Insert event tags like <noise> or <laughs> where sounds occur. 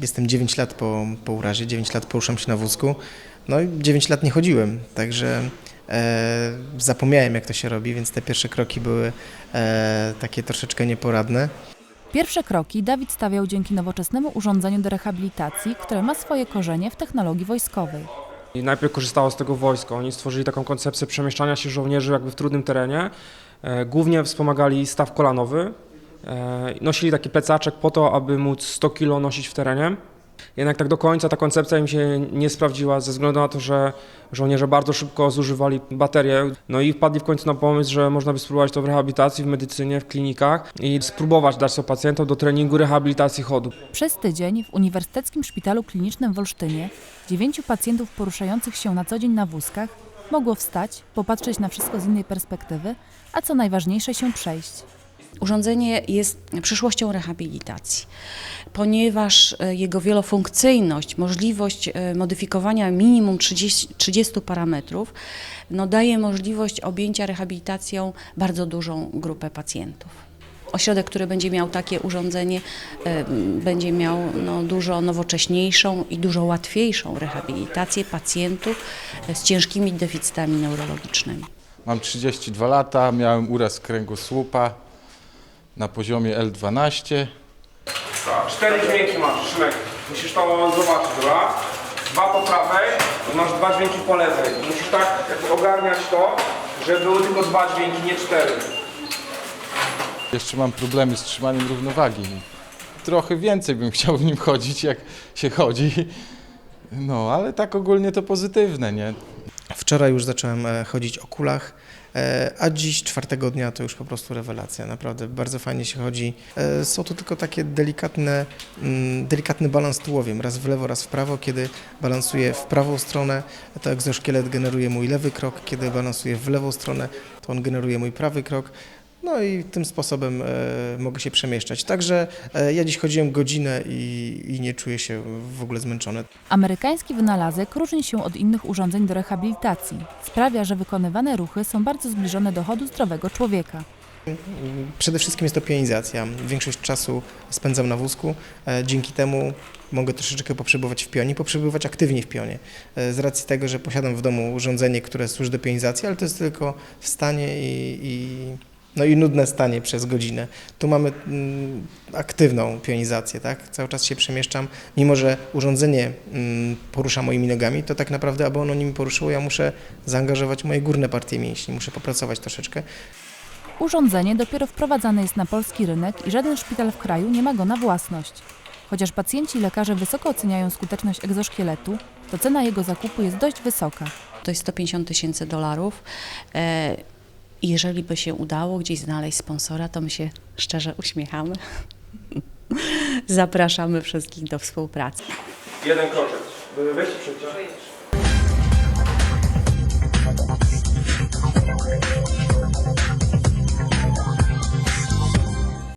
jestem 9 lat po, po urazie, 9 lat poruszam się na wózku, no i 9 lat nie chodziłem, także e, zapomniałem jak to się robi, więc te pierwsze kroki były e, takie troszeczkę nieporadne. Pierwsze kroki Dawid stawiał dzięki nowoczesnemu urządzeniu do rehabilitacji, które ma swoje korzenie w technologii wojskowej. I najpierw korzystało z tego wojsko. Oni stworzyli taką koncepcję przemieszczania się żołnierzy jakby w trudnym terenie. E, Głównie wspomagali staw kolanowy. E, Nosili taki plecaczek po to, aby móc 100 kg nosić w terenie. Jednak tak do końca ta koncepcja im się nie sprawdziła ze względu na to, że żołnierze bardzo szybko zużywali baterie. No i wpadli w końcu na pomysł, że można by spróbować to w rehabilitacji, w medycynie, w klinikach i spróbować dać to pacjentom do treningu rehabilitacji chodu. Przez tydzień w Uniwersyteckim Szpitalu Klinicznym w Olsztynie dziewięciu pacjentów poruszających się na co dzień na wózkach mogło wstać, popatrzeć na wszystko z innej perspektywy, a co najważniejsze się przejść. Urządzenie jest przyszłością rehabilitacji, ponieważ e, jego wielofunkcyjność, możliwość e, modyfikowania minimum 30, 30 parametrów, no daje możliwość objęcia rehabilitacją bardzo dużą grupę pacjentów. Ośrodek, który będzie miał takie urządzenie, e, będzie miał no, dużo nowocześniejszą i dużo łatwiejszą rehabilitację pacjentów z ciężkimi deficytami neurologicznymi. Mam 32 lata, miałem uraz kręgosłupa na poziomie L12. Tak, cztery dźwięki masz, Szymek. Musisz to zobaczyć, dobra? Dwa po prawej, masz dwa dźwięki po lewej. Musisz tak jakby ogarniać to, żeby były tylko dwa dźwięki, nie cztery. Jeszcze mam problemy z trzymaniem równowagi. Trochę więcej bym chciał w nim chodzić, jak się chodzi. No, ale tak ogólnie to pozytywne, nie? Wczoraj już zacząłem e, chodzić o kulach, a dziś, czwartego dnia, to już po prostu rewelacja. Naprawdę bardzo fajnie się chodzi. E, Są to tylko takie delikatne, mm, delikatny balans tułowiem, raz w lewo, raz w prawo. Kiedy balansuję w prawą stronę, to egzoszkielet generuje mój lewy krok, kiedy balansuję w lewą stronę, to on generuje mój prawy krok. No i tym sposobem e, mogę się przemieszczać. Także e, ja dziś chodziłem godzinę i, i nie czuję się w ogóle zmęczony. Amerykański wynalazek różni się od innych urządzeń do rehabilitacji. Sprawia, że wykonywane ruchy są bardzo zbliżone do chodu zdrowego człowieka. Przede wszystkim jest to pionizacja. Większość czasu spędzam na wózku. E, Dzięki temu mogę troszeczkę poprzebywać w pionie, poprzebywać aktywnie w pionie. Z racji tego, że posiadam w domu urządzenie, które służy do pionizacji, ale to jest tylko wstanie i, i, no i nudne stanie przez godzinę. Tu mamy mm, aktywną pionizację, tak? Cały czas się przemieszczam. Mimo, że urządzenie mm, porusza moimi nogami, to tak naprawdę, aby ono nimi poruszyło, ja muszę zaangażować moje górne partie mięśni, muszę popracować troszeczkę. Urządzenie dopiero wprowadzane jest na polski rynek i żaden szpital w kraju nie ma go na własność. Chociaż pacjenci i lekarze wysoko oceniają skuteczność egzoszkieletu, to cena jego zakupu jest dość wysoka. To jest 150 tysięcy dolarów. E, i Jeżeli by się udało gdzieś znaleźć sponsora, to my się szczerze uśmiechamy. <laughs> Zapraszamy wszystkich do współpracy. Jeden kroczek. Weź.